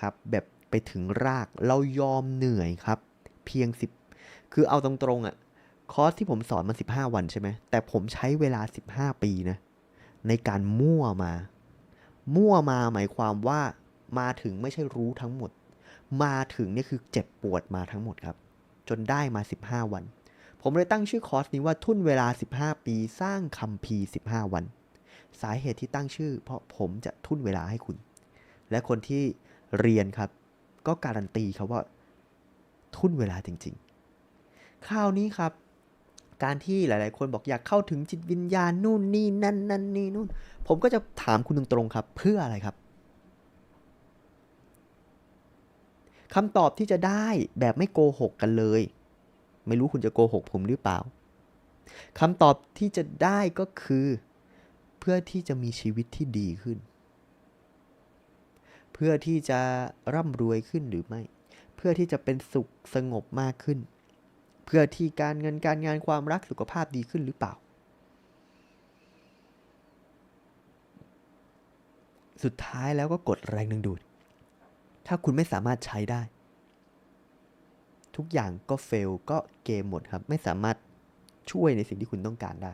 ครับ แบบไปถึงรากเรายอมเหนื่อยครับ เพียง10คือเอาตรงๆอะ่ะคอร์สที่ผมสอนมัน15วันใช่ไหมแต่ผมใช้เวลา15ปีนะในการมั่วมา มั่วมาหมายความว่ามาถึงไม่ใช่รู้ทั้งหมด มาถึงเนี่ยคือเจ็บปวดมาทั้งหมดครับ จนได้มา 15 วัน ผมเลยตั้งชื่อคอร์สนี้ว่าทุ่นเวลา 15 ปีสร้างคัมภีร์15 วัน สาเหตุที่ตั้งชื่อ เพราะผมจะทุ่นเวลาให้คุณ และคนที่ เรียนครับ ก็การันตีครับว่า ทุ่นเวลาจริงๆ คราวนี้ครับ การที่หลายๆ คนบอกอยากเข้าถึงจิตวิญญาณนู่นนี่นั่นนั่นนี่นู่น ผมก็จะถามคุณตรงๆครับ เพื่ออะไรครับคำตอบที่จะได้แบบไม่โกหกกันเลย ไม่รู้คุณจะโกหกผมหรือเปล่าคำตอบที่จะได้ก็คือ เพื่อที่จะมีชีวิตที่ดีขึ้น เพื่อที่จะร่ำรวยขึ้นหรือไม่ เพื่อที่จะเป็นสุขสงบมากขึ้น เพื่อที่การเงินการงานความรักสุขภาพดีขึ้นหรือเปล่า สุดท้ายแล้วก็กดแรงดึงดูด ถ้าคุณไม่สามารถใช้ได้ ทุกอย่างก็เฟลก็เกมหมดครับ ไม่สามารถช่วยในสิ่งที่คุณต้องการได้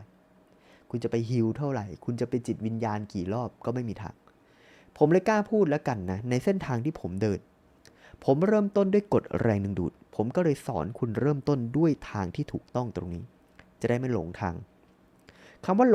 คุณจะไปฮิลเท่าไหร่ คุณจะไปจิตวิญญาณกี่รอบก็ไม่มีทาง ผมเลยกล้าพูดแล้วกันนะ ในเส้นทางที่ผมเดิน ผมเริ่มต้นด้วยกฎแรงดึงดูด ผมก็เลยสอนคุณเริ่มต้นด้วยทางที่ถูกต้องตรงนี้ จะได้ไม่หลงทางคำว่าหลง